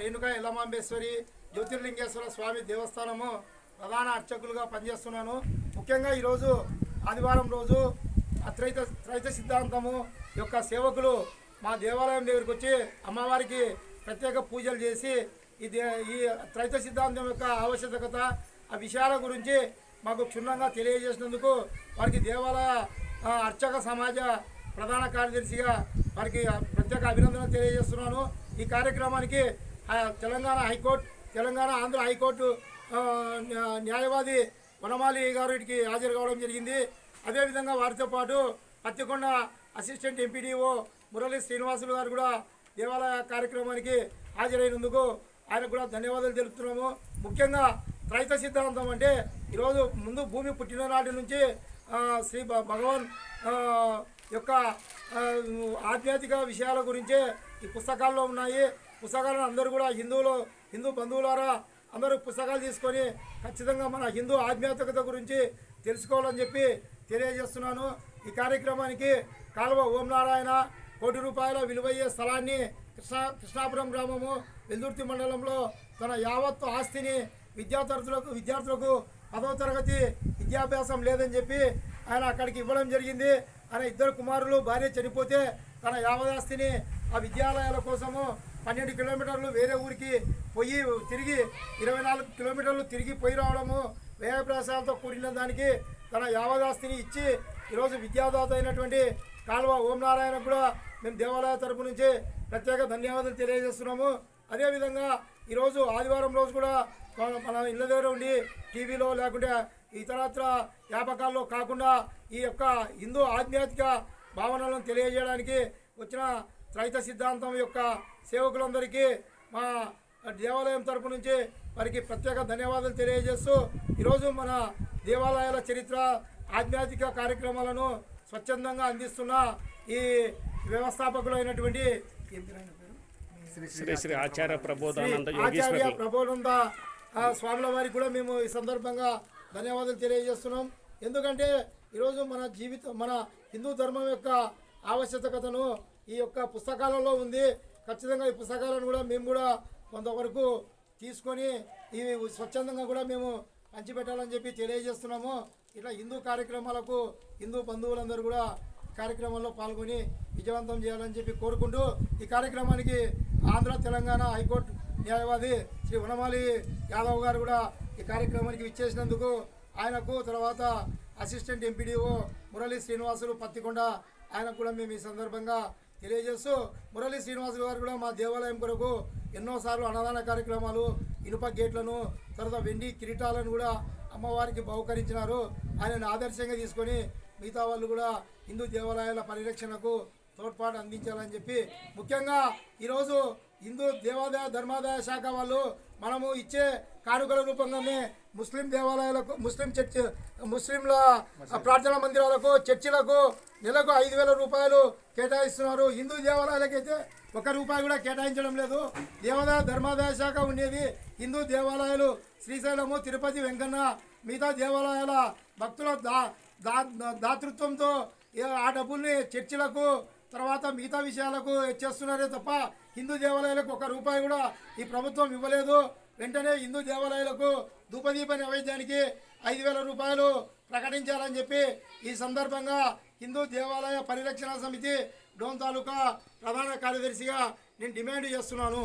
రేణుకా ఇల్లమాంబేశ్వరి జ్యోతిర్లింగేశ్వర స్వామి దేవస్థానము ప్రధాన అర్చకులుగా పనిచేస్తున్నాను. ముఖ్యంగా ఈరోజు ఆదివారం రోజు అత్రైత త్రైత సిద్ధాంతము యొక్క సేవకులు మా దేవాలయం దగ్గరికి వచ్చి అమ్మవారికి ప్రత్యేక పూజలు చేసి ఈ ఈ త్రైత సిద్ధాంతం యొక్క ఆవశ్యకత ఆ విషయాల గురించి మాకు క్షుణ్ణంగా తెలియజేసినందుకు వారికి దేవాలయ అర్చక సమాజ ప్రధాన కార్యదర్శిగా వారికి ప్రత్యేక అభినందనలు తెలియజేస్తున్నాను. ఈ కార్యక్రమానికి Telangana high court Telangana Andhra high court న్యాయవాది వనమాలి గారు ఇటుకి హాజరు కావడం జరిగింది. అదేవిధంగా వారితో పాటు పత్తికొండ అసిస్టెంట్ ఎంపీడీఓ మురళీ శ్రీనివాసులు గారు కూడా దేవాలయ కార్యక్రమానికి హాజరైనందుకు ఆయనకు కూడా ధన్యవాదాలు తెలుపుతున్నాము. ముఖ్యంగా త్రైత సిద్ధాంతం అంటే ఈరోజు ముందు భూమి పుట్టిన నాటి నుంచి శ్రీ భ- భగవాన్ యొక్క ఆధ్యాత్మిక విషయాల గురించే ఈ పుస్తకాల్లో ఉన్నాయి. పుస్తకాలను అందరూ కూడా హిందువులు హిందూ బంధువులారా అందరూ పుస్తకాలు తీసుకొని ఖచ్చితంగా మన హిందూ ఆధ్యాత్మికత గురించి తెలుసుకోవాలని చెప్పి తెలియజేస్తున్నాను. ఈ కార్యక్రమానికి కాలువ ఓం నారాయణ కోటి రూపాయల విలువయ్యే స్థలాన్ని కృష్ణా కృష్ణాపురం గ్రామము వెల్దుర్తి మండలంలో తన యావత్తు ఆస్తిని విద్యార్థులకు విద్యార్థులకు పదవ తరగతి విద్యాభ్యాసం లేదని చెప్పి ఆయన అక్కడికి ఇవ్వడం జరిగింది. ఆయన ఇద్దరు కుమారులు భార్య చనిపోతే తన యావదాస్తిని ఆ విద్యాలయాల కోసము పన్నెండు కిలోమీటర్లు వేరే ఊరికి పోయి తిరిగి ఇరవై నాలుగు కిలోమీటర్లు తిరిగి పోయి రావడము వ్యయప్రాసాలతో కూడిన దానికి తన యావదాస్తిని ఇచ్చి ఈరోజు విద్యాదాత అయినటువంటి కాల్వ ఓంనారాయణ కూడా మేము దేవాలయ తరపు నుంచి ప్రత్యేక ధన్యవాదాలు తెలియజేస్తున్నాము. అదేవిధంగా ఈరోజు ఆదివారం రోజు కూడా మన మన ఇళ్ళ దగ్గర ఉండి టీవీలో లేకుంటే ఇతరత్ర వ్యాపకాల్లో కాకుండా ఈ యొక్క హిందూ ఆధ్యాత్మిక భావనలను తెలియజేయడానికి వచ్చిన త్రైత సిద్ధాంతం యొక్క సేవకులందరికీ మా దేవాలయం తరపు నుంచి వారికి ప్రత్యేక ధన్యవాదాలు తెలియజేస్తూ ఈరోజు మన దేవాలయాల చరిత్ర ఆధ్యాత్మిక కార్యక్రమాలను స్వచ్ఛందంగా అందిస్తున్న ఈ వ్యవస్థాపకులైనటువంటి? శ్రీ శ్రీ ఆచార్య ప్రబోధానంద ఆచార్య ప్రబోధంద స్వాముల వారికి కూడా మేము ఈ సందర్భంగా ధన్యవాదాలు తెలియజేస్తున్నాం ఎందుకంటే ఈరోజు మన జీవితం మన హిందూ ధర్మం యొక్క ఆవశ్యకతను ఈ యొక్క పుస్తకాలలో ఉంది. ఖచ్చితంగా ఈ పుస్తకాలను కూడా మేము కూడా కొంతవరకు తీసుకొని ఇవి స్వచ్ఛందంగా కూడా మేము పంచిపెట్టాలని చెప్పి తెలియజేస్తున్నాము. ఇట్లా హిందూ కార్యక్రమాలకు హిందూ బంధువులందరూ కూడా కార్యక్రమంలో పాల్గొని విజయవంతం చేయాలని చెప్పి కోరుకుంటూ ఈ కార్యక్రమానికి ఆంధ్ర తెలంగాణ హైకోర్టు న్యాయవాది శ్రీ వనమాలి యాదవ్ గారు కూడా ఈ కార్యక్రమానికి విచ్చేసినందుకు ఆయనకు తర్వాత అసిస్టెంట్ ఎంపీడీఓ మురళీ శ్రీనివాసులు పత్తికొండ ఆయనకు కూడా మేము ఈ సందర్భంగా తెలియజేస్తూ మురళీ శ్రీనివాస్ గారు కూడా మా దేవాలయం కొరకు ఎన్నోసార్లు అన్నదాన కార్యక్రమాలు ఇనుప గేట్లను తర్వాత వెండి కిరీటాలను కూడా అమ్మవారికి బహుకరించినారు. ఆయనను ఆదర్శంగా తీసుకొని మిగతా వాళ్ళు కూడా హిందూ దేవాలయాల పరిరక్షణకు తోడ్పాటు అందించాలని చెప్పి ముఖ్యంగా ఈరోజు హిందూ దేవాదాయ ధర్మాదాయ శాఖ వాళ్ళు మనము ఇచ్చే కానుకల రూపంగానే ముస్లిం దేవాలయాలకు ముస్లిం చర్చి ముస్లింల ప్రార్థనా మందిరాలకు చర్చిలకు నెలకు ఐదు వేల రూపాయలు కేటాయిస్తున్నారు. హిందూ దేవాలయాలకైతే ఒక రూపాయి కూడా కేటాయించడం లేదు. దేవాదాయ ధర్మాదాయ శాఖ ఉండేది హిందూ దేవాలయాలు శ్రీశైలము తిరుపతి వెంకన్న మిగతా దేవాలయాల భక్తుల దా దాతృత్వంతో ఆ డబ్బుల్ని చర్చిలకు తర్వాత మిగతా విషయాలకు చేస్తున్నారే తప్ప హిందూ దేవాలయాలకు ఒక రూపాయి కూడా ఈ ప్రభుత్వం ఇవ్వలేదు. వెంటనే హిందూ దేవాలయాలకు ధూపదీప నైవేద్యానికి ఐదు వేల రూపాయలు ప్రకటించాలని చెప్పి ఈ సందర్భంగా హిందూ దేవాలయ పరిరక్షణ సమితి డోన్ తాలూకా ప్రధాన కార్యదర్శిగా నేను డిమాండ్ చేస్తున్నాను.